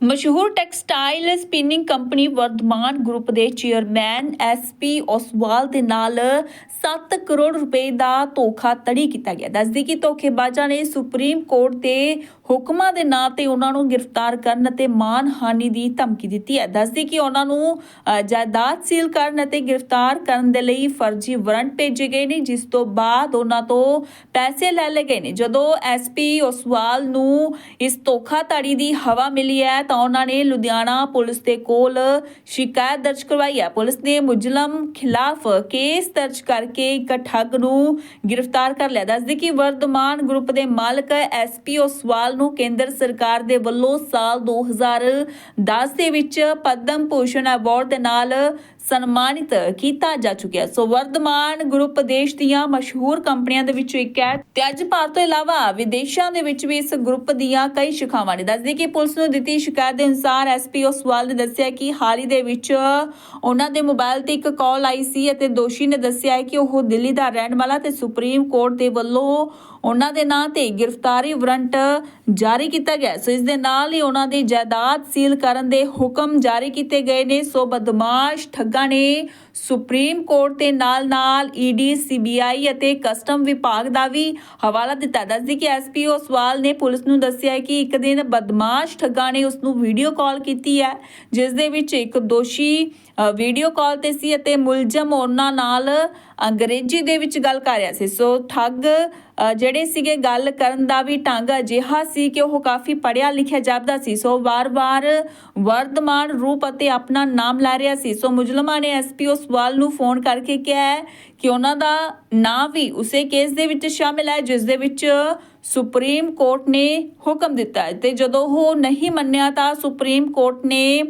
ਮਸ਼ਹੂਰ textile spinning company Vardhman group ਦੇ chairman SP Oswal ਦੇ ਨਾਲ 7 ਕਰੋੜ ਰੁਪਏ ਦਾ ਧੋਖਾਧੜੀ ਕੀਤਾ ਗਿਆ। ਦੱਸਦੀ ਕਿ ਧੋਖੇਬਾਜ਼ਾਂ ਨੇ ਸੁਪਰੀਮ ਕੋਰਟ ਦੇ ਹੁਕਮਾਂ ਦੇ ਨਾਂ ਤੇ ਉਹਨਾਂ ਨੂੰ ਗ੍ਰਿਫਤਾਰ ਕਰਨ ਅਤੇ ਮਾਨਹਾਨੀ ਦੀ ਧਮਕੀ ਦਿੱਤੀ ਹੈ। ਦੱਸਦੀ ਕਿ ਉਹਨਾਂ ਨੂੰ ਜਾਇਦਾਦ ਸੀਲ ਕਰਨ ਅਤੇ ਗ੍ਰਿਫਤਾਰ ਕਰਨ ਦੇ ਲਈ ਫਰਜ਼ੀ ਵਾਰੰਟ ਭੇਜੇ ਗਏ ਨੇ, ਜਿਸ ਤੋਂ ਬਾਅਦ ਉਹਨਾਂ ਤੋਂ ਪੈਸੇ ਲੈ ਲਏ ਗਏ ਨੇ। ਜਦੋਂ ਐਸਪੀ ਓਸਵਾਲ ਨੂੰ ਇਸ ਧੋਖਾਧੜੀ ਦੀ ਹਵਾ ਮਿਲੀ ਹੈ ਤਾਂ ਉਹਨਾਂ ਨੇ ਲੁਧਿਆਣਾ ਪੁਲਿਸ ਦੇ ਕੋਲ ਸ਼ਿਕਾਇਤ ਦਰਜ ਕਰਵਾਈ ਹੈ। ਪੁਲਿਸ ਨੇ ਮੁਜਲਮ ਖਿਲਾਫ ਕੇਸ ਦਰਜ ਕਰਕੇ ਇੱਕ ਠੱਗ ਨੂੰ ਗ੍ਰਿਫਤਾਰ ਕਰ ਲਿਆ। ਦੱਸਦੇ ਕਿ ਵਰਧਮਾਨ ਗਰੁੱਪ ਦੇ ਮਾਲਕ ਐਸਪੀ ਓਸਵਾਲ ਨੂੰ ਕੇਂਦਰ ਸਰਕਾਰ ਦੇ ਵੱਲੋਂ ਸਾਲ 2010 ਦੇ ਵਿੱਚ ਪਦਮ ਭੂਸ਼ਣ ਅਵਾਰਡ ਦੇ ਨਾਲ ਸਨਮਾਨਿਤ ਕੀਤਾ ਜਾ ਚੁੱਕਿਆ ਸੋ ਵਰਧਮਾਨ ਗਰੁੱਪ ਦੇਸ਼ ਦੀਆਂ ਮਸ਼ਹੂਰ ਕੰਪਨੀਆਂ ਦੇ ਵਿੱਚੋਂ ਇੱਕ ਹੈ ਤੇ ਅੱਜ ਭਾਰਤ ਤੋਂ ਇਲਾਵਾ ਵਿਦੇਸ਼ਾਂ ਦੇ ਵਿੱਚ ਵੀ ਇਸ ਗਰੁੱਪ ਦੀਆਂ ਕਈ ਸ਼ਿਖਾਵਾਂ ਨੇ। ਦੱਸਦੇ ਕਿ ਪੁਲਿਸ ਨੂੰ ਦਿੱਤੀ ਸ਼ਿਕਾਇਤ ਦੇ ਅਨੁਸਾਰ ਐਸਪੀ ਓਸਵਾਲ ਨੇ ਦੱਸਿਆ ਕਿ ਹਾਲ ਹੀ ਦੇ ਵਿੱਚ ਉਹਨਾਂ ਦੇ ਮੋਬਾਈਲ ਤੇ ਇੱਕ ਕਾਲ ਆਈ ਸੀ ਅਤੇ ਦੋਸ਼ੀ ਨੇ ਦੱਸਿਆ ਹੈ ਕਿ ਉਹ ਦਿੱਲੀ ਦਾ ਰਹਿਣ ਵਾਲਾ ਤੇ ਸੁਪਰੀਮ ਕੋਰਟ ਦੇ ਵੱਲੋਂ ਉਹਨਾਂ ਦੇ ਨਾਂ ਤੇ ਗ੍ਰਿਫਤਾਰੀ ਵਾਰੰਟ ਜਾਰੀ ਕੀਤਾ ਗਿਆ ਸੋ ਇਸ ਦੇ ਨਾਲ ਹੀ ਉਹਨਾਂ ਦੀ ਜਾਇਦਾਦ ਸੀਲ ਕਰਨ ਦੇ ਹੁਕਮ ਜਾਰੀ ਕੀਤੇ ਗਏ ਨੇ। ਸੋ ਬਦਮਾਸ਼ ਠੱਗਾ ਨੇ ਸੁਪਰੀਮ ਕੋਰਟ ਦੇ ਨਾਲ-ਨਾਲ ਈਡੀ ਸੀਬੀਆਈ ਅਤੇ ਕਸਟਮ ਵਿਭਾਗ ਦਾ ਵੀ ਹਵਾਲਾ ਦਿੱਤਾ। ਦੱਸਦੀ ਕਿ ਐਸਪੀ ਓਸਵਾਲ ਨੇ ਪੁਲਿਸ ਨੂੰ ਦੱਸਿਆ ਕਿ ਇੱਕ ਦਿਨ ਬਦਮਾਸ਼ ਠੱਗਾਂ ਨੇ ਉਸ ਨੂੰ ਵੀਡੀਓ ਕਾਲ ਕੀਤੀ ਹੈ, ਜਿਸ ਦੇ ਵਿੱਚ ਇੱਕ ਦੋਸ਼ੀ ਵੀਡੀਓ ਕਾਲ ਤੇ ਸੀ ਅਤੇ ਮੁਲਜ਼ਮ ਉਹਨਾਂ ਨਾਲ ਅੰਗਰੇਜ਼ੀ ਦੇ ਵਿੱਚ ਗੱਲ ਕਰ ਰਿਹਾ ਸੀ। ਸੋ ਠੱਗ ਜਿਹੜੇ ਸੀਗੇ ਗੱਲ ਕਰਨ ਦਾ ਵੀ ਢੰਗ ਅਜਿਹਾ ਸੀ ਕਿ ਉਹ ਕਾਫੀ ਪੜਿਆ ਲਿਖਿਆ ਜਾਪਦਾ ਸੀ। ਸੋ ਵਾਰ-ਵਾਰ ਵਰਧਮਾਨ ਰੂਪ ਅਤੇ ਆਪਣਾ ਨਾਮ ਲੈ ਰਿਹਾ ਸੀ। ਸੋ ਮੁਜਲਮਾਂ ਨੇ ਐਸਪੀ ਓਸਵਾਲ ਨੂੰ ਫੋਨ ਕਰਕੇ ਕਿਹਾ ਹੈ ਕਿ ਉਹਨਾਂ ਦਾ ਨਾਂ ਵੀ ਉਸੇ ਕੇਸ ਦੇ ਵਿੱਚ ਸ਼ਾਮਿਲ ਹੈ, ਜਿਸ ਦੇ ਵਿੱਚ ਸੁਪਰੀਮ ਕੋਰਟ ਨੇ ਹੁਕਮ ਦਿੱਤਾ ਹੈ। ਤੇ ਜਦੋਂ ਉਹ ਨਹੀਂ ਮੰਨਿਆ ਤਾਂ ਸੁਪਰੀਮ ਕੋਰਟ ਨੇ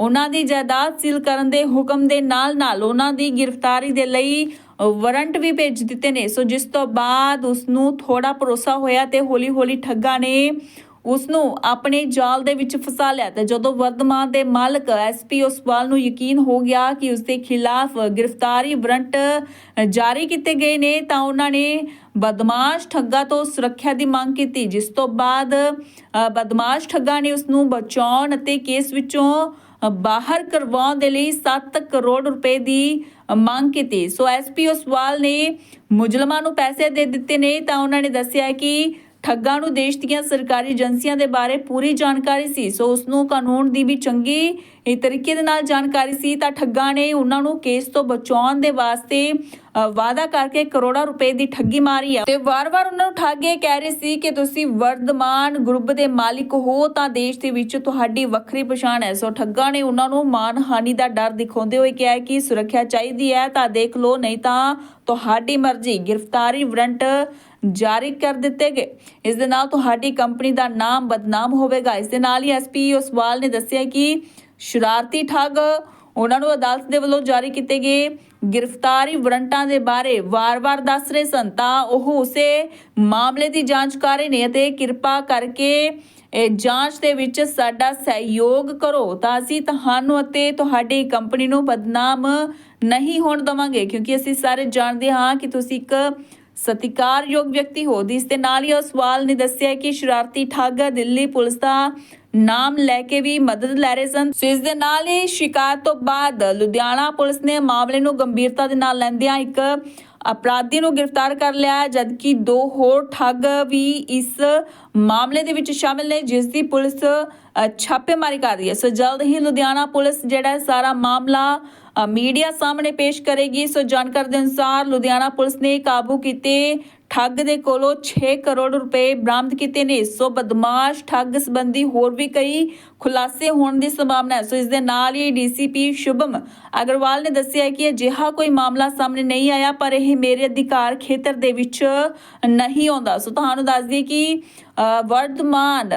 ਉਹਨਾਂ ਦੀ ਜਾਇਦਾਦ ਸੀਲ ਕਰਨ ਦੇ ਹੁਕਮ ਦੇ ਨਾਲ-ਨਾਲ ਉਹਨਾਂ ਦੀ ਗ੍ਰਿਫਤਾਰੀ ਦੇ ਲਈ ਵਾਰੰਟ ਵੀ ਭੇਜ ਦਿੱਤੇ ਨੇ। ਸੋ ਜਿਸ ਤੋਂ ਬਾਅਦ ਉਸ ਨੂੰ ਥੋੜਾ ਭਰੋਸਾ ਹੋਇਆ ਤੇ ਹੌਲੀ-ਹੌਲੀ ਠੱਗਾ ਨੇ ਉਸ ਨੂੰ ਆਪਣੇ ਜਾਲ ਦੇ ਵਿੱਚ ਫਸਾ ਲਿਆ ਤੇ ਜਦੋਂ ਵਰਧਮਾਨ ਦੇ ਮਾਲਕ ਐਸਪੀ ਉਸਵਾਲ ਨੂੰ ਯਕੀਨ ਹੋ ਗਿਆ ਕਿ ਉਸ ਦੇ ਖਿਲਾਫ ਗ੍ਰਿਫਤਾਰੀ ਵਾਰੰਟ ਜਾਰੀ ਕੀਤੇ ਗਏ ਨੇ, ਤਾਂ ਉਹਨਾਂ ਨੇ ਬਦਮਾਸ਼ ਠੱਗਾ ਤੋਂ ਸੁਰੱਖਿਆ ਦੀ ਮੰਗ ਕੀਤੀ, ਜਿਸ ਤੋਂ ਬਾਅਦ ਬਦਮਾਸ਼ ਠੱਗਾ ਨੇ ਉਸ ਨੂੰ ਬਚਾਉਣ ਅਤੇ ਕੇਸ ਵਿੱਚੋਂ ਬਾਹਰ ਕਰਵਾਉਣ ਦੇ ਲਈ 7 ਕਰੋੜ ਰੁਪਏ ਦੀ ਮੰਗ ਕੀਤੀ। ਸੋ ਐਸਪੀ ਉਸਵਾਲ ਨੇ ਮੁਜਲਮਾਂ ਨੂੰ ਪੈਸੇ ਦੇ ਦਿੱਤੇ ਨੇ ਤਾਂ ਉਹਨਾਂ ਨੇ ਦੱਸਿਆ ਕਿ ਠੱਗਾਂ ਨੂੰ ਦੇਸ਼ ਦੀਆਂ ਸਰਕਾਰੀ ਏਜੰਸੀਆਂ ਦੇ ਬਾਰੇ ਪੂਰੀ ਜਾਣਕਾਰੀ ਸੀ। ਸੋ ਉਸ ਨੂੰ ਕਾਨੂੰਨ ਦੀ ਵੀ ਚੰਗੀ ਤਰੀਕੇ ਦੇ ਨਾਲ ਜਾਣਕਾਰੀ ਸੀ। ਤਾਂ ਠੱਗਾਂ ਨੇ ਉਹਨਾਂ ਨੂੰ ਕੇਸ ਤੋਂ ਬਚਾਉਣ ਦੇ ਵਾਸਤੇ ਵਾਅਦਾ ਕਰਕੇ ਕਰੋੜਾਂ ਰੁਪਏ ਦੀ ਠੱਗੀ ਮਾਰੀ ਆ। ਤੇ ਵਾਰ-ਵਾਰ ਉਹਨਾਂ ਨੂੰ ਠੱਗੇ ਕਹਿ ਰਹੇ ਸੀ ਕਿ ਤੁਸੀਂ ਵਰਧਮਾਨ ਗਰੁੱਪ ਦੇ ਮਾਲਿਕ ਹੋ ਤਾਂ ਦੇਸ਼ ਦੇ ਵਿੱਚ ਤੁਹਾਡੀ ਵੱਖਰੀ ਪਛਾਣ ਹੈ। ਸੋ ਠੱਗਾਂ ਨੇ ਉਹਨਾਂ ਨੂੰ ਮਾਨਹਾਨੀ ਦਾ ਡਰ ਦਿਖਾਉਂਦੇ ਹੋਏ ਕਿਹਾ ਕਿ ਸੁਰੱਖਿਆ ਚਾਹੀਦੀ ਹੈ ਤਾਂ ਦੇਖ ਲਓ, ਨਹੀਂ ਤਾਂ ਤੁਹਾਡੀ ਮਰਜ਼ੀ। ਗ੍ਰਿਫਤਾਰੀ ਵਾਰੰਟ ਜਾਰੀ ਕਰ ਦਿੱਤੇ ਗਏ। ਇਸ ਦੇ ਨਾਲ ਤੁਹਾਡੀ ਕੰਪਨੀ ਦਾ ਨਾਮ ਬਦਨਾਮ ਹੋਵੇਗਾ। ਇਸ ਦੇ ਨਾਲ ਹੀ ਐਸਪੀ ਉਸਵਾਲ ਨੇ ਦੱਸਿਆ ਕਿ ਸ਼ਰਾਰਤੀ ਠੱਗ ਉਹਨਾਂ ਨੂੰ ਅਦਾਲਤ ਦੇ ਵੱਲੋਂ ਜਾਰੀ ਕੀਤੇ ਗਏ ਗ੍ਰਿਫਤਾਰੀ ਵਾਰੰਟਾਂ ਦੇ ਬਾਰੇ ਵਾਰ-ਵਾਰ ਦੱਸ ਰਹੇ ਸਨ। ਤਾਂ ਉਹ ਉਸੇ ਮਾਮਲੇ ਦੀ ਜਾਂਚ ਕਰ ਰਹੇ ਨੇ ਅਤੇ ਕਿਰਪਾ ਕਰਕੇ ਇਹ ਜਾਂਚ ਦੇ ਵਿੱਚ ਸਾਡਾ ਸਹਿਯੋਗ ਕਰੋ। ਤਾਂ ਅਸੀਂ ਤੁਹਾਨੂੰ ਅਤੇ ਤੁਹਾਡੀ ਕੰਪਨੀ ਨੂੰ ਬਦਨਾਮ ਨਹੀਂ ਹੋਣ ਦਵਾਂਗੇ, ਕਿਉਂਕਿ ਅਸੀਂ ਸਾਰੇ ਜਾਣਦੇ ਹਾਂ ਕਿ ਤੁਸੀਂ ਇੱਕ ਸਤਿਕਾਰਯੋਗ ਵਿਅਕਤੀ ਹੋ। ਜਿਸ ਦੇ ਨਾਲ ਹੀ ਸਵਾਲ ਨੇ ਦੱਸਿਆ ਕਿ ਸ਼ਰਾਰਤੀ ਠੱਗ ਦਿੱਲੀ ਪੁਲਿਸ ਦਾ ਨਾਮ ਲੈ ਕੇ ਵੀ ਮਦਦ ਲੈ ਰਹੇ ਸਨ। ਸੋ ਇਸ ਦੇ ਨਾਲ ਹੀ ਸ਼ਿਕਾਇਤ ਤੋਂ ਬਾਅਦ ਲੁਧਿਆਣਾ ਪੁਲਿਸ ਨੇ ਮਾਮਲੇ ਨੂੰ ਗੰਭੀਰਤਾ ਦੇ ਨਾਲ ਲੈਂਦਿਆਂ ਇੱਕ ਅਪਰਾਧੀ ਨੂੰ ਗ੍ਰਿਫਤਾਰ ਕਰ ਲਿਆ ਜਦਕਿ ਦੋ ਹੋਰ ਠੱਗ ਵੀ ਇਸ ਮਾਮਲੇ ਦੇ ਵਿੱਚ ਸ਼ਾਮਿਲ ਨੇ, ਜਿਸ ਦੀ ਪੁਲਿਸ ਛਾਪੇਮਾਰੀ ਕਰ ਰਹੀ ਹੈ। ਸੋ ਜਲਦ ਹੀ ਲੁਧਿਆਣਾ ਪੁਲਿਸ ਜਿਹੜਾ ਸਾਰਾ ਮਾਮਲਾ ਮੀਡੀਆ ਸਾਹਮਣੇ ਪੇਸ਼ ਕਰੇਗੀ। ਸੋ ਜਾਣਕਾਰੀ ਦੇ ਅਨੁਸਾਰ ਲੁਧਿਆਣਾ ਪੁਲਿਸ ਨੇ ਕਾਬੂ ਕੀਤੇ ਠੱਗ ਦੇ ਕੋਲੋਂ 6 ਕਰੋੜ ਰੁਪਏ ਬਰਾਮਦ ਕੀਤੇ ਨੇ। ਸੋ ਬਦਮਾਸ਼ ਠੱਗ ਸੰਬੰਧੀ ਹੋਰ ਵੀ ਕਈ ਖੁਲਾਸੇ ਹੋਣ ਦੀ ਸੰਭਾਵਨਾ ਹੈ। ਸੋ ਇਸ ਦੇ ਨਾਲ ਹੀ ਡੀਸੀਪੀ ਸ਼ੁਭਮ ਅਗਰਵਾਲ ਨੇ ਦੱਸਿਆ ਕਿ ਅਜਿਹਾ ਕੋਈ ਮਾਮਲਾ ਸਾਹਮਣੇ ਨਹੀਂ ਆਇਆ ਪਰ ਇਹ ਮੇਰੇ ਅਧਿਕਾਰ ਖੇਤਰ ਦੇ ਵਿੱਚ ਨਹੀਂ ਆਉਂਦਾ। ਸੋ ਤੁਹਾਨੂੰ ਦੱਸ ਦਈਏ ਕਿ ਅ, Vardhman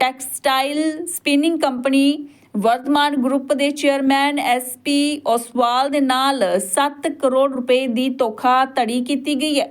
textile spinning company Vardhman group ਦੇ ਚੇਅਰਮੈਨ ਐਸਪੀ ਓਸਵਾਲ ਦੇ ਨਾਲ 7 ਕਰੋੜ ਰੁਪਏ ਦੀ ਧੋਖਾ ਧੜੀ ਕੀਤੀ ਗਈ ਹੈ।